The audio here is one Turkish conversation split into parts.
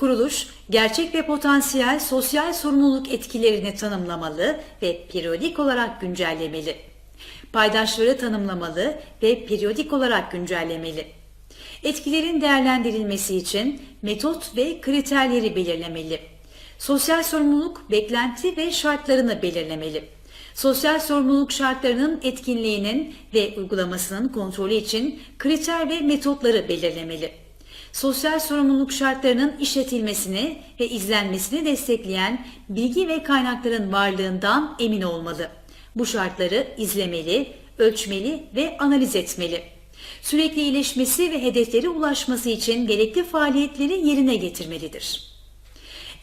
Kuruluş, gerçek ve potansiyel sosyal sorumluluk etkilerini tanımlamalı ve periyodik olarak güncellemeli. Paydaşları tanımlamalı ve periyodik olarak güncellemeli. Etkilerin değerlendirilmesi için metot ve kriterleri belirlemeli. Sosyal sorumluluk beklenti ve şartlarını belirlemeli. Sosyal sorumluluk şartlarının etkinliğinin ve uygulamasının kontrolü için kriter ve metotları belirlemeli. Sosyal sorumluluk şartlarının işletilmesini ve izlenmesini destekleyen bilgi ve kaynakların varlığından emin olmalı. Bu şartları izlemeli, ölçmeli ve analiz etmeli. Sürekli iyileşmesi ve hedeflere ulaşması için gerekli faaliyetleri yerine getirmelidir.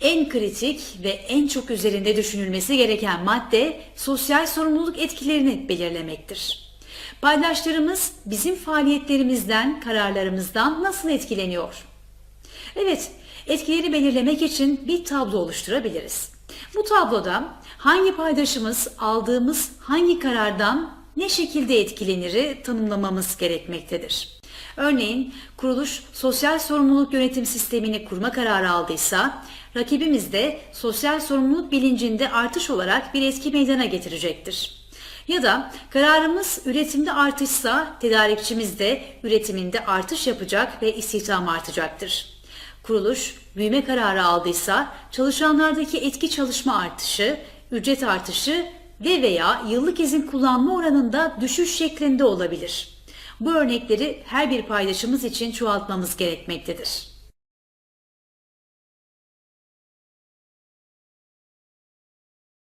En kritik ve en çok üzerinde düşünülmesi gereken madde sosyal sorumluluk etkilerini belirlemektir. Paydaşlarımız bizim faaliyetlerimizden, kararlarımızdan nasıl etkileniyor? Evet, etkileri belirlemek için bir tablo oluşturabiliriz. Bu tabloda hangi paydaşımız aldığımız hangi karardan ne şekilde etkileniri tanımlamamız gerekmektedir. Örneğin kuruluş sosyal sorumluluk yönetim sistemini kurma kararı aldıysa rakibimiz de sosyal sorumluluk bilincinde artış olarak bir etki meydana getirecektir. Ya da kararımız üretimde artışsa tedarikçimiz de üretiminde artış yapacak ve istihdam artacaktır. Kuruluş büyüme kararı aldıysa çalışanlardaki etki çalışma artışı, ücret artışı ve veya yıllık izin kullanma oranında düşüş şeklinde olabilir. Bu örnekleri her bir paydaşımız için çoğaltmamız gerekmektedir.